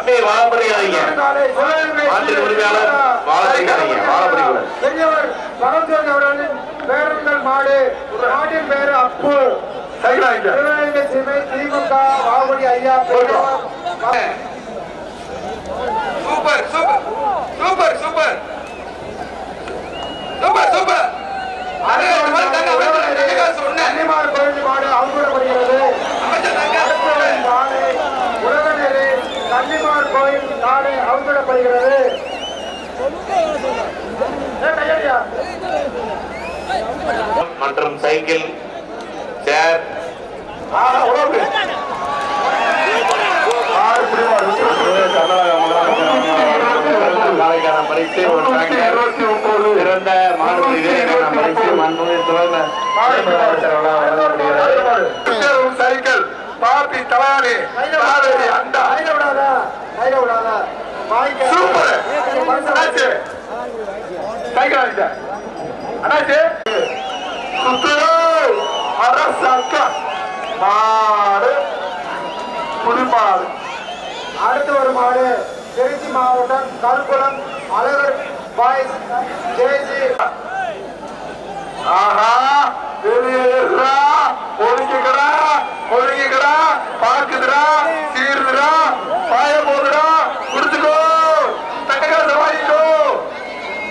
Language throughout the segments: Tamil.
தம்பி வாழ பிடிக்காதீங்க மாட்டின் உரிமையாளர் வாழ பிடிக்காதீங்க வாழ பிடிக்கூடாது பெரியவர் பரஞ்சோதி அவர்களின் பேரன்கள் மாடு. மாட்டின் பேரு அப்பு. சைக்கிள் வாங்கிக்க சிவகங்கை சீமை திமுக வாகுடி ஐயா பெரியவர் super super super super super super array இந்த மாதிரி தங்க அமைச்சர் தங்க சொன்னேன் கன்னிமார் கோயில் மாடு அவுழ்விடப்படுகிறது அமைச்சர் தங்க நாளை உலகநேரே கன்னிமார் கோயில் நாளை அவுழ்விடப்படுகிறது ஏய், கையடியா. மற்றும் சைக்கிள் சேர் ஆனா உழவு மாடு பிடி மாடு காலைக்கான பரிசு ஒரு டிராக்டர் இருபத்தி ஒன்பது சிறந்த மாடு வீரருக்கான மண்ணுயிர் துறந்த சைக்கிள். பாப்பி தலானி காவேரி அண்டா. சூப்பர். அண்ணாச்சி. சைக்கிள் வாங்கிட்ட. அண்ணாச்சி. சுத்துரு அரசக்க மாடு. புதுமாடு அடுத்து ஒரு மாடு. திருச்சி மாவட்டம் Kalkulam Azhagar boys J C. ஆஹா வெளியேறா ஒதுங்கிக்கடா ஒதுங்கிக்கடா பாக்குதுடா சீருதுடா பாய போதுடா குடிச்சுக்கோ தங்கக்காசை வாங்கிக்கோ.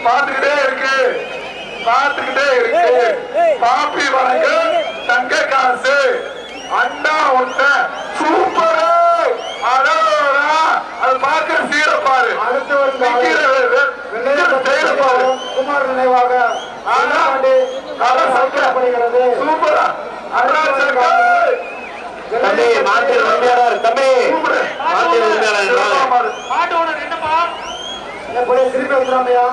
பார்த்துக்கிட்டே இருக்கு பார்த்துக்கிட்டே இருக்கு. பாப்பி வழங்கு தங்க காசு. அண்ணா ஒண்ண சூப்பர். அழகா அது பார்க்கிற சீரை பாரு. அடுத்து நிக்கிற செயலை பாரு. குமார் நினைவாக ஆனா, சூப்பரா. தம்பி மாட்டின் உரிமையாளர் தம்பி. மாட்டின் உரிமையாளர் வாங்க. மாட்டு ஓனர் என்னப்பா? திருப்பி வந்துடாமையா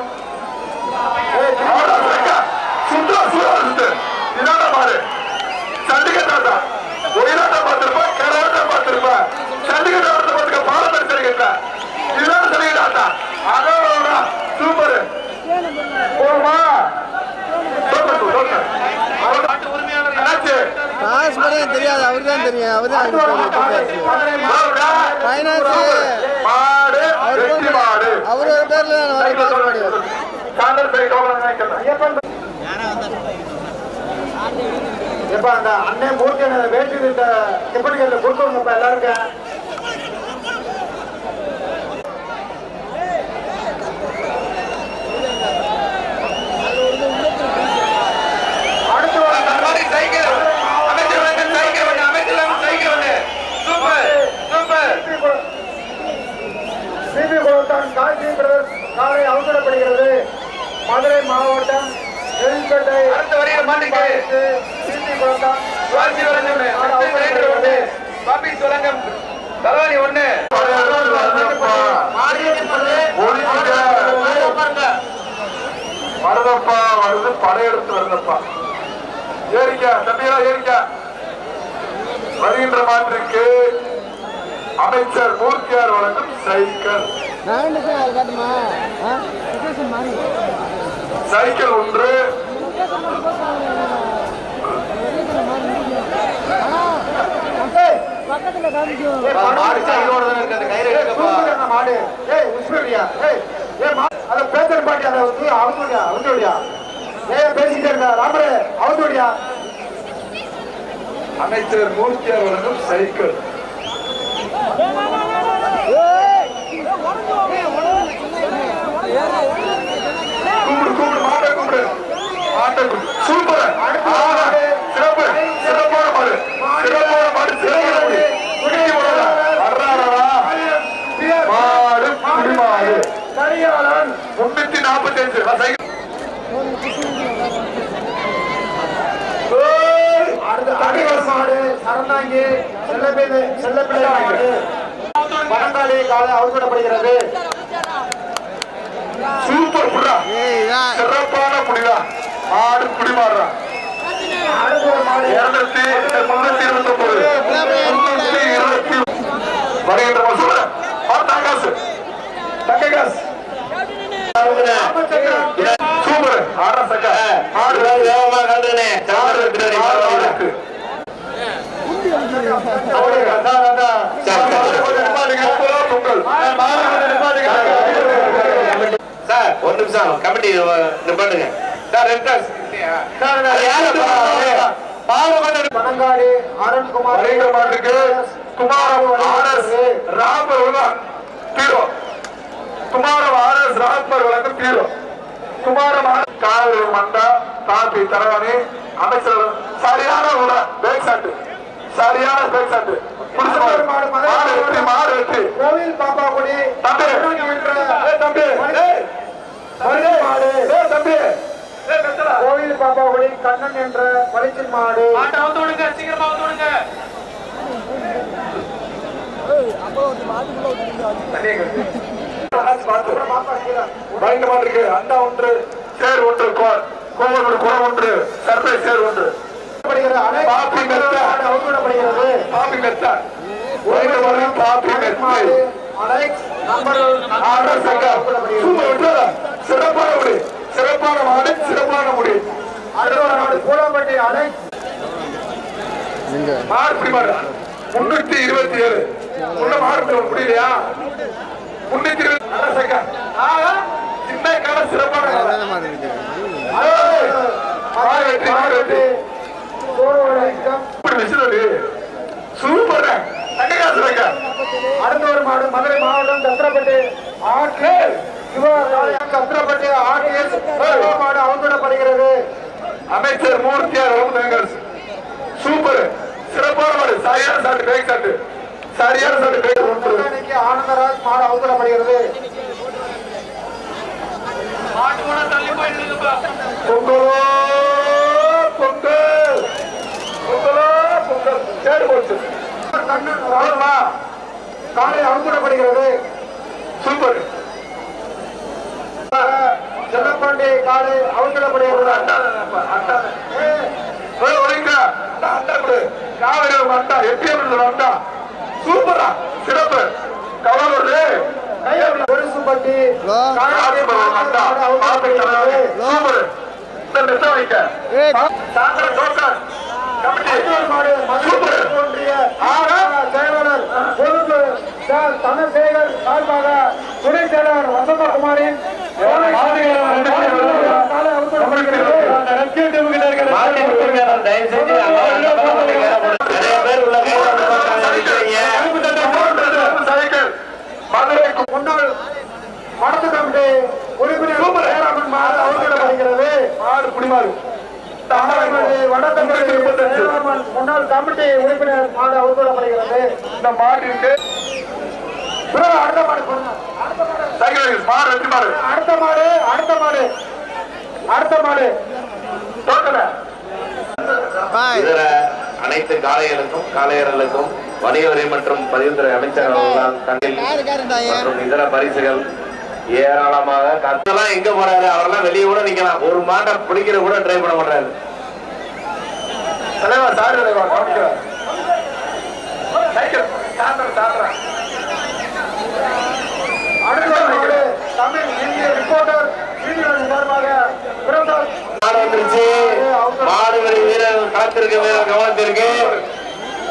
அண்ணாச்சி தெரியாது. அவருக்கு தான் தெரியும். அவர் தான் மாவுடா அவர் ஒரு பேர்ல எப்ப அந்த அண்ணன் மூர்த்தி வேட்டி இந்த செப்படிக்கல்ல எல்லாருக்கும் அடுத்து ஒரு தர்பாரி சைக்கிள் அமைச்சர் வந்து சைக்கிள் ஒண்ணு அமைச்சர் வந்து சைக்கிள் ஒண்ணு சூப்பர் சூப்பர் சிபி குளத்தான் காய்ச்சி காலை அவசரப்படுகிறது. மதுரை மாவட்டம் எழில்பேட்டை அடுத்த வருகிற மாட்டுக்கு சுவாசி ஒண்ணு பாப்பி சுலங்கம் தலவாணி ஒண்ணு வருதப்பா வருது படையெடுத்து வருதப்பா. ஏறிக்க தம்பியா ஏறிக்க வருகின்ற மாட்டிற்கு அமைச்சர் மூர்த்தியார் வழங்கும் சைக்கிள். சைக்கிள் ஒன்று. மாடு ஏய் உஸ்மரியா ஏய் ஏ அத பேச்சர் பாட்டி அத வந்து அவனுடைய அவனுடைய ஏய் பேசிட்டே இருக்க ராமரே அவனுடைய அமைச்சர் மூர்த்தியார் வழங்கும் சைக்கிள். சூப்பர் சிறப்பு சிறப்பான மாடு சிறப்பான மாடு சிறப்பான மாடு குடிக்க போறதா முன்னூத்தி நாற்பத்தி அஞ்சு அடுத்த மாடு சரணாங்கி செல்லப்பிள்ளை செல்லப்பிள்ளை காலை அவசரப்படுகிறது சூப்பர் புடா சிறப்பான புடிதா மாடு குடி மாடுறா அடுத்த ஒரு மாடு இருநூத்தி முன்னூத்தி இருபத்தி ஒன்பது முன்னூத்தி இருபத்தி வருகின்ற வசூல தங்க காசு தங்க காசு சூப்பர் ஆறா சக்கா வேகமா. அவருக்கு. கொஞ்சம் நிப்பாட்டுங்க. பொங்கல். மாடு நிப்பாட்டுங்க. சார் ஒரு நிமிஷம் கமிட்டி நிப்பாட்டுங்க சார்? மாடு கொஞ்சம் பனங்காடு அருண்குமார் மாட்டுக்கு குமாரம் ஆர்எஸ் ராம்பர் ஹீரோ. குமாரம் ஆர்எஸ் ராம்பர் வழங்கும் ஹீரோ. குமாரம் காவிரி மண்டா தாப்பி தலைவனி அமைச்சர் சரியான உட பேக் சாட்டு சரியான பேக் சாட்டு மாடு வெற்றி மாடு வெற்றி கோவில் தம்பி. ஏய் தம்பி. தம்பி கோவில் பாப்பாக்குடி கண்ணன் என்ற பரிசில் மாடு. அண்டா ஒன்று சேர் ஒன்று கோவல் குளம் ஒன்று சர்வை சேர் ஒன்று. பாப்பி மெத்த. மாடு அவுத்துவிடப்படுகிறது பாப்பி மெத்த. பயங்கர மாடு பாப்பி மெத்த. மாடு. அலெக்ஸ் நம்பர் ஆர்டர் சங்கம் சூப்பர் விட்டுறா. சிறப்பான முடி சிறப்பான மாடு சிறப்பான முடி அடுத்த நாடு பூலாம்பட்டி அலெக்ஸ் முன்னூத்தி இருபத்தி ஏழு. உள்ள மார்க் முடியலையா முன்னூத்தி இருபத்தி ஆர்டர் சங்கம் ஆஹா சின்ன கால சிறப்பான மாடு. ஏய், மாடு வெற்றி மாடு வெற்றி சோழவழக்கம் இப்படி விசிலு சூப்பர் தங்க காசு வைக்க அடுத்த ஒரு மாடு மதுரை மாவட்டம் சத்திரப்பட்டி ஆட்டு சிவகாரியம் சத்திரப்பட்டி ஆட்டு மாடு அவுத்துவிடப்படுகிறது அமைச்சர் மூர்த்தியார் ரவுந்தங்கர் சூப்பர். சிறப்பான மாடு. சரியான சாட்டு பேக் சாட்டு. சரியான சாட்டு பேக் ஆனந்தராஜ் மாடு பொங்கலோ பொங்கல் பொங்கலோ பொங்கல் கேடு போச்சு கண்ணன் ராணுவா காலை அவுத்துவிடப்படுகிறது சூப்பர் செல்லப்பாண்டி காலை அவுத்துவிடப்படுகிறது ஏய், ஒழுங்க. அண்டா, அண்டா கொடு. காவிரி ஒரு அண்டா எப்பயும் ஒரு அண்டா சூப்பரா சிறப்பு கவலை ஒரிசுப்பட்டி ஹலோ. காலை மாடு அவுத்துவிடப்படுகிறது சூப்பர் இந்த நெட்ட வைக்க ஏய். சாயந்தரம் டோக்கன் கமிட்டி அடுத்த மாடு மதுரை ஒன்றிய செயலாளர் பொறுப்பு சார் தனசேகர் சார்பாக துணை செயலாளர் வசந்தகுமாரின் கமிட்டி உறுப்பினர் ஜெயராமன் மாடு அவுத்துவிடப்படுகிறது மாடு குடிமாறு முன்னாள் கமிட்டி உறுப்பினர் மாடு அவுத்துவிடப்படுகிறது இந்த மாட்டிற்கு பிறகு அடுத்த மாடு சொல்லுங்க. அடுத்த மாடு சைக்கிள் மாடு வெற்றி மாடு அடுத்த மாடு அடுத்த மாடு அடுத்த மாடு டோக்கன பாய். இதர அனைத்து காளையர்களுக்கும் காளையர்களுக்கும் வணிக வரி மற்றும் பதிவுத்துறை அமைச்சர் அவர்களால் தங்கில் மற்றும் இதர பரிசுகள் ஏராளமாக கத்தெல்லாம் எங்க போறாரு? அவரெல்லாம் வெளியே கூட நிக்கலாம். ஒரு மாட்டை பிடிக்கிற கூட ட்ரை பண்ண மாட்டாரு தலைவா சாரி தலைவா கவனிக்கிறார் சைக்கிள் சாயந்தரம் சாயந்தரம் அடுத்த மாடு தமிழ் இந்திய ரிப்போர்ட்டர் சீனியர் சார்பாக பிரதமர் மாடு வந்துருச்சு. மாடு வரி வீரர் களத்திற்கு வீரர் கவனத்திற்கு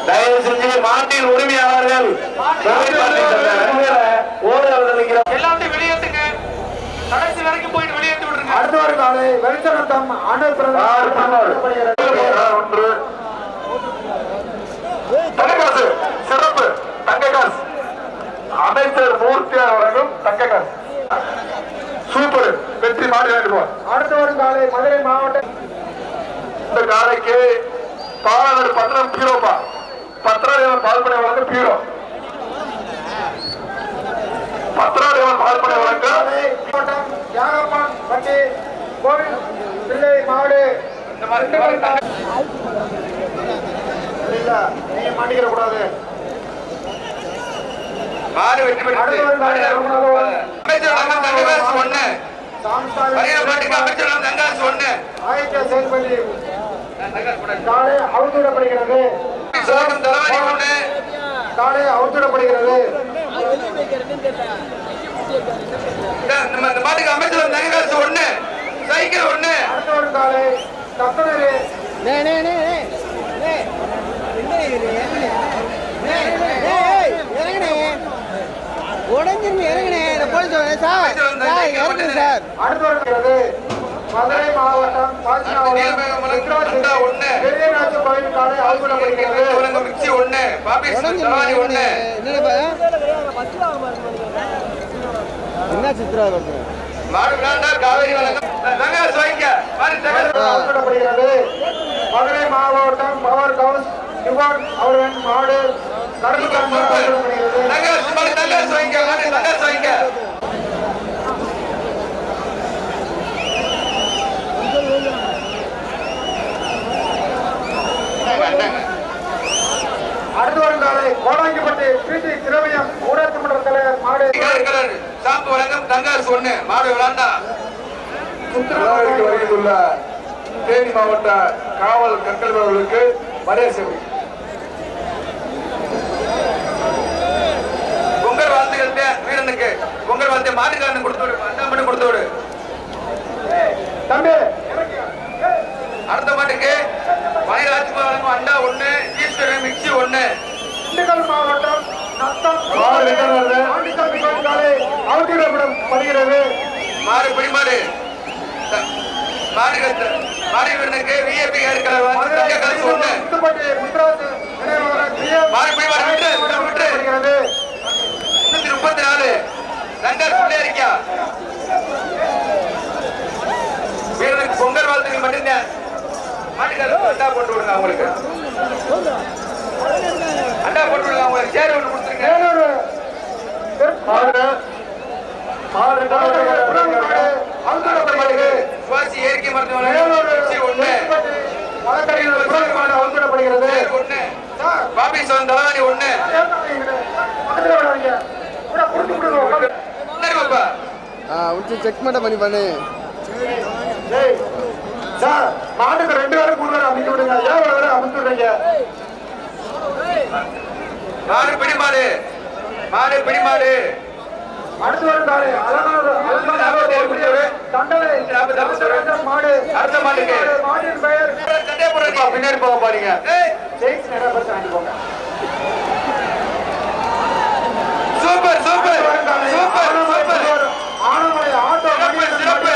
தயவு செஞ்சு மாட்டின் உரிமையாளர்கள் எல்லாத்தையும் வெளியேற்றுங்க கடைசி வரைக்கும் போயிட்டு வெளியேற்றி விடுங்க. அடுத்த ஒரு ஆறு பண்ணாரு. பிரதமர் ஒன்று. தங்கக்காசு சிறப்பு. தங்கக்காசு அமைச்சர் மூர்த்தியார் வழங்கும் தங்கக்காசு சூப்பர். வெற்றி மாடி வேண்டுவோம் அடுத்த ஒரு காலை மதுரை மாவட்டம் இந்த காலைக்கு பாலாடு பத்திரம் பீரோப்பா. காலை மாவட்டம் தியாகப்பான் பட்டி கோவில் பிள்ளை மாடு இந்த மாதிரி இந்த மாதிரி தங்க- இல்ல நீங்க மாட்டிக்கிற கூடாது. மாடு வெற்றி பெற்று அமைச்சர் தங்கராசு ஒண்ணு பையனை பாட்டுக்கு சாமிசாமி அமைச்சர் தங்கராசு ஒண்ணு ஆயத்த காலை அவுத்துவிடப்படுகிறது சோறும் தலைவலி கொண்டு காலை அவுத்திடப்படுகிறது. நம்ம இந்த மாட்டுக்கு அமைச்சர் நகை காசு ஒண்ணு சைக்கிள் ஒண்ணு. அடுத்த காலை கத்தனரு. உடஞ்சிருந்து இறங்கினேன் போலீஸ் சார் இறங்குது சார். அடுத்த வருகிறது மதுரை மாவட்டம் பெரியநாச்சு கோயில் காலை ஆழ்விடப்படுகிறது மிக்சி ஒண்ணு. ஒண்ணு. என்ன சித்ரா மதுரை மாவட்டம் பவர் ஹவுஸ் சிவான் அவர்களின் மாடு கருப்பு கம்பு ஆழ்விடப்படுகிறது தங்காஸ் மாடு தங்காஸ் வாங்கிக்க மாடு தங்காஸ் வாங்கிக்க அடுத்து வரும் காலை கோடாங்கிப்பட்டி பிடி திரவியம் ஊராட்சி மன்ற தலைவர் மாடு. ஷாம்பு வழங்கும் தங்காஸ் ஒண்ணு. மாடு விளையாண்டா விழாவிற்கு வருகின்றுள்ள தேனி மாவட்ட காவல் கற்கள் அவர்களுக்கு மரியாதை பொங்கல் வாழ்த்துக்கள் வீரனுக்கு. பொங்கல் வாழ்த்து மாட்டுக்காரன் கொடுத்து விடு. அண்ணா மட்டும் கொடுத்து விடு தம்பி அடுத்த மாட்டுக்கு மணிராஜ் வழங்கும் அண்டா ஒண்ணு ஈஸ்வரன் மிக்சி ஒண்ணு திண்டுக்கல் மாவட்டம் நத்தம் மாடு வெற்றி வருது. ஆண்டிசாமி கோயில் காலை ஆழ்விடப்படுகிறது மாடு பிடிமாடு மாடு வீரனுக்கு விஏபி இருக்கிற மதுரை கலசு ஒண்ணு முத்துப்பட்டி முத்துராஜ் நினைவாக பிரியம் மாடு பிடிமாடு விட்டு விட்டு விட்டு. ஆழ்விடப்படுகிறது. முன்னூத்தி முப்பத்தி நாலு தங்காஸ் உள்ளே இருக்கியா வீரனுக்கு பொங்கல் வாழ்த்துக்கு மட்டும்தான். மாட்டுக்காரருக்கு அண்டா போட்டு விடுங்க அவங்களுக்கு. அண்டா போட்டு விடுங்க அவங்களுக்கு. சேர் ஒன்று கொடுத்துருங்க. மாடு மாடு சுவாசி இயற்கை வேலூர் மிக்சி ஒண்ணு. வழக்கறிஞர் ஆழ்விடப்படுகிறது. சேர் ஒண்ணு. பாபி சோன் ஒண்ணு. கூட உச்சி செக் மட்டும் பண்ணி பண்ணு. டேய், சார், மாட்டுக்கு ரெண்டு பேரும் பேரும் அமைக்க விடுங்க. ஏன் இவ்வளவு பேரும் அமைச்சு விடுறீங்க மாடு பிடி மாடு மாடு பிடி மாடு பின்னாடி போக பாருங்க ஜெயிச்சு நிறைய பேர் தாண்டி போங்க. Super super super super. Anamalai auto Maniyan சிறப்பு.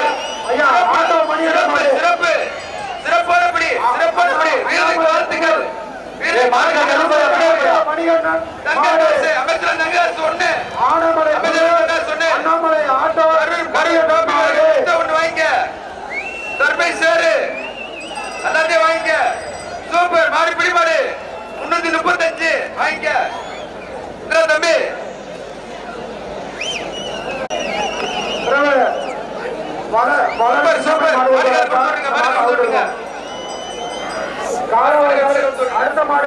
ஐயா ஆட்டோ மணியன் சிறப்பு மாடு. சிறப்பு. சிறப்பான படி சிறப்பான படி வீரனுக்கு வாழ்த்துக்கள். வீரனுக்கு வாழ்த்துக்கள். மணிகண்டன் மாடு. தங்கராசு, அமைச்சர் தங்கராசு ஒண்ணு. ஆனமலை அமைச்சர் ஒண்ணு. அண்ணாமலை ஆட்டோ மாடு. இதை ஒண்ணு வாங்கிக்க சர்பைஸ் சேரு எல்லாத்தையும் வாங்கிக்க சூப்பர் மாடு பிடி மாடு முன்னூத்தி முப்பத்தஞ்சு வாங்கிக்க இந்தா தம்பி பிரபு. வட வட சூப்பர் சூப்பர் மாடு மாடு கால் போட்டு விடுங்க மாடு கால் போட்டு விடுங்க காரவாடி அடுத்த மாடு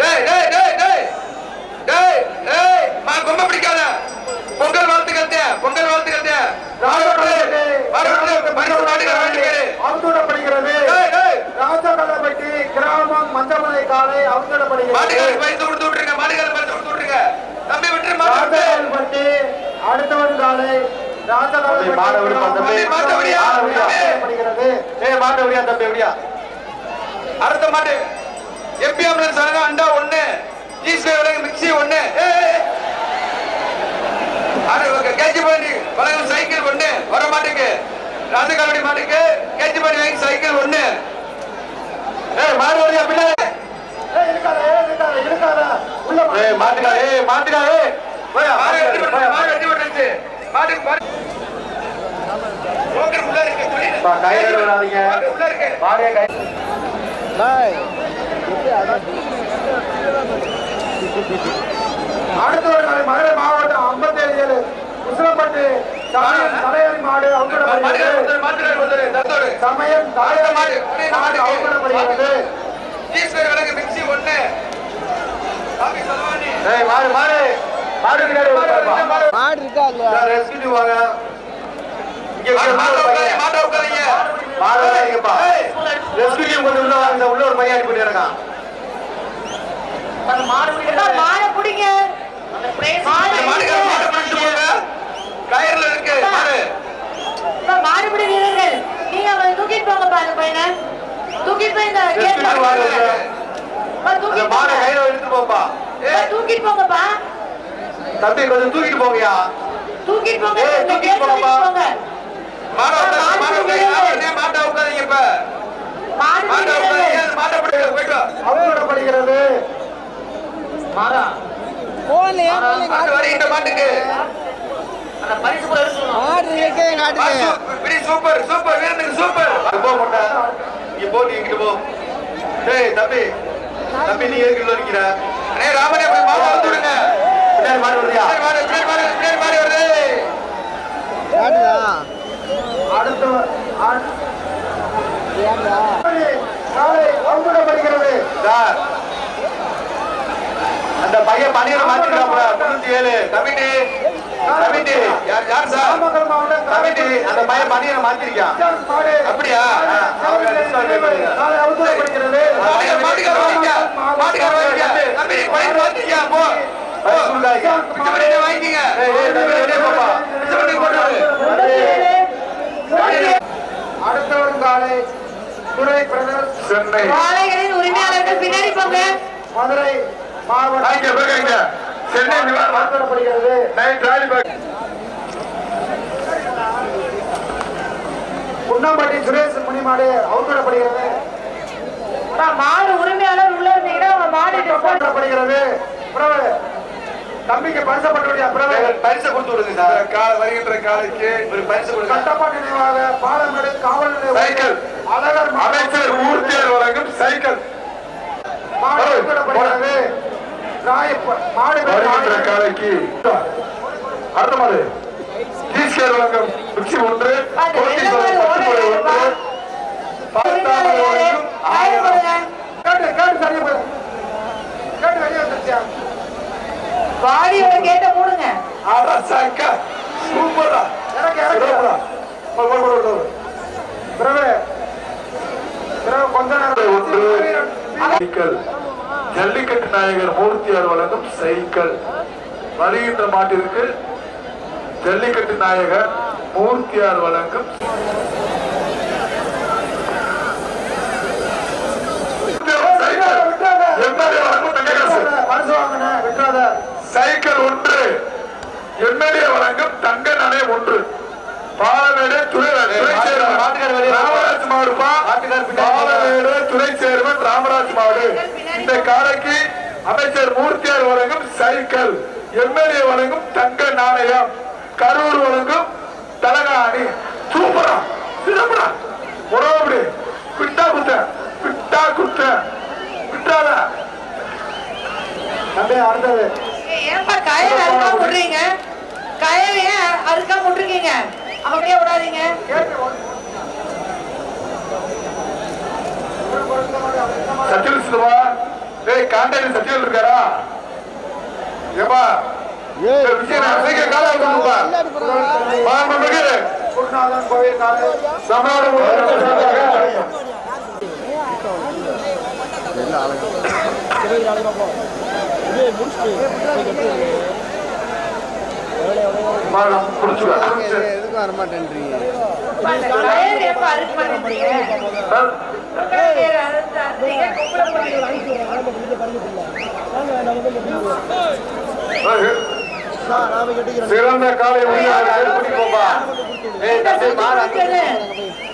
டேய் டேய் டேய் டேய் டேய் டேய் மா கொம்ப பிடிக்காத பொங்கல் வாழ்த்துக்கள் தே பொங்கல் வாழ்த்துக்கள் தே ராஜகல்லப்பட்டி மாடு பரிசு மாட்டுக்கார வேண்டியது அவுத்துடப்படுகிறது டேய் டேய் ராஜகல்லப்பட்டி கிராமம் மஞ்சமலை காலை அவுத்துடப்படுகிறது மாட்டுக்காரருக்கு பரிசு கொடுத்து விட்டுருங்க மாட்டுக்காரருக்கு பரிசு கொடுத்து விட்டுருங்க தம்பி விட்டுரு மாட்டு விட்டு. ராஜகல்லப்பட்டி அடுத்தவன் காலை ராஜகல்லப்பட்டி மாடு விடு, மாடு விடு. கிராமம் மாடு விடியா? அவுத்துடப்படுகிறது. ஏய் மாட்டு எப்படியா தம்பி எப்படியா? அடுத்த மாட்டு. எம்பி ஆம்புலன்ஸ் வழங்க அண்டா ஒண்ணு ஜிஸ்பே வழங்க மிக்சி ஒண்ணு. கேஜி பண்ணி வழங்கும் சைக்கிள் ஒண்ணு வர மாட்டுக்கு ராஜகாலடி மாட்டுக்கு கேஜி பண்ணி வாங்கி சைக்கிள் ஒண்ணு. மாடு வழியா பின்னாடி ஏய், இருக்காத, ஏய், இருக்காத, இருக்காத. உள்ள வா. ஏய் மாட்டுக்கா ஏய் மாட்டுக்கா ஏய் போயா மாடு கையில விடாதீங்க. broker உள்ள இருக்கு. மாடே கை காலை மதுரை மாவட்டம் ஐம்பத்தேழு ஏழு உசிலம்பட்டி சமயம் மாடு தத்தோடு. சமயம் தலையணி மாடு அவுத்துடப்படுகிறது ஜிஸ்பே வழங்க மிக்சி ஒண்ணு. பாபி சல்வானி. மாடு இருக்கா இல்லையா? ரெஸ்கியூ வாங்க. இங்க மாடு, உள்ள மாட்டை ஒரு உட்காருங்க, பையன். மாட்டை உட்காருங்க. மாடு வாங்கிக்கப்பா ஏய், ரெஸ்கியூ கொஞ்சம் உள்ள வாங்க இந்த உள்ள ஒரு பையன் அனுப்பிட்டு இருக்கான் மாடை பிடிங்க. மாடை இந்த மாட்டுக்காரர் மாட்டை பிடிச்சிட்டு போங்க. கயிறுல இருக்கு மாடு. மாடுபிடி வீரர்கள் நீங்க அவனை தூக்கிட்டு போங்க பாருங்க பையனை. தூக்கிட்டு போய் இந்த கேட் தூக்கிட்டு மாடை போங்க. கையில எடுத்து போப்பா. தூக்கிட்டு போங்கப்பா. தம்பி கொஞ்சம் தூக்கிட்டு போங்கயா தூக்கிட்டு போங்க ஏய், இந்த தூக்கிட்டு போங்கப்பா. போங்க மாட உட்காரு, மாட உட்காரு. யாருமே மாட்டை உட்காருங்க இப்ப. மாட்டை மாடு உட்காரு. ஏன் மாட்டை பிடிக்க? போயிட்டு வா. அவசரப்படுகிறது மாடா. வருகின்ற மாட்டுக்கு. ஆடு இருக்கே மா, காட்டுங்க சூ- பிடி சூப்பர் சூப்பர் வீரனுக்கு சூப்பர் போ மாட்டா நீ போ நீ இங்கிட்டு போ டேய் தம்பி தம்பி நீ எதுக்கு உள்ள நிக்கிற அண்ணே ராமனே போய் மாமா வந்து விடுங்க அந்த பையன் பணியில முன்னூத்தி ஏழு. Committee committee. யார் யார் சார்? கமிட்டி. அந்த பையன் பணியில மாத்திருக்கான் அப்படியா ஆ, அவங்க டிஸ்கவுண்ட் பண்ணுங்க. காலை அவசரப்படுகிறது மாட்டுக்கார மாட்டுக்கார வாங்கிக்க மாட்டுக்கார வாங்கிக்க தம்பி பையன் மாத்திக்க போ போ. பிச்சை பண்ணி வாங்கிக்கங்க ஏய் ஏய் தம்பி வெளியே போப்பா பிச்சை பண்ணி போட்டாரு அடுத்தவரும் காலை துறை பிரதர்ஸ் சென்னை. காளைகளின் உரிமையாளர்கள் பின்னாடி போங்க. மதுரை மாவட்டம் சென்னை நிவாரணம். அவசரப்படுகிறது நைட் ராலி பேக் குன்னம்பட்டி சுரேஷ் முனிமாடு அவசரப்படுகிறது அண்ணா, மாடு உரிமையாளர் உள்ள இருந்தீங்கன்னா உங்க மாடு பிரபு தம்பிக்கு பரிசப்பட்டுடைய பிரபு பரிசை கொடுத்து விடுங்க சார். கால வருகின்ற காலைக்கு ஒரு பரிசு கொடுங்க. கட்டப்பட்ட நினைவாக பாலமேடு காவல் நிலைய சைக்கிள். அழகர் அமைச்சர் மூர்த்தியார் வழங்கும் சைக்கிள். வருகின்ற காலைக்கு அடுத்த மாடு. ஈஸ்கர் வழங்கும் மிக்சி ஒன்று. ஒன்று. பத்தாம் வழங்கும் ஆயிரம் கேட்டு கேட்டு சரியா போய் கேட்டு வெளியே வந்துருச்சியா வாடியோட கேட்ட மூடுங்க. அரசாங்க சூப்பரா. இறக்கு இறக்கு பிரபு பிரபு கொஞ்ச நேரம் ஒன்று சைக்கிள். ஜல்லிக்கட்டு நாயகர் மூர்த்தியார் வழங்கும் சைக்கிள். வருகின்ற மாட்டிற்கு ஜல்லிக்கட்டு நாயகர் மூர்த்தியார் வழங்கும் சைக்கிள். ஒன்று. எம்எல்ஏ வழங்கும் தங்க நாணயம் ஒன்று. பாலமேடு துணை துணை மாடுப்பா. துணை சேர்மன் ராமராஜ் மாடு. இந்த காலைக்கு அமைச்சர் மூர்த்தியார் வழங்கும் சைக்கிள் எம்எல்ஏ வழங்கும் தங்க நாணயம் கரூர் வழங்கும் தலகாணி சூப்பரா சிறப்புடா. உறவு விட்டா குத்த விட்டா குத்த. விட்டாத? தம்பி அடுத்தது. ஏன்பா கயல் அறுக்கா விடுறீங்க? கயல் ஏன் அறுக்கா விட்டுருக்கீங்க? அப்படியே விடாதீங்க. சத்தியல் சிவா டேய் காண்டாடி சத்தியல் இருக்காரா ஏப்பா குடிச்சுக்க எதுக்கும் வர சிறந்த காலை உரிமையாளர்கள் கூட்டிட்டு போப்பா ஏய் தம்பி மாடு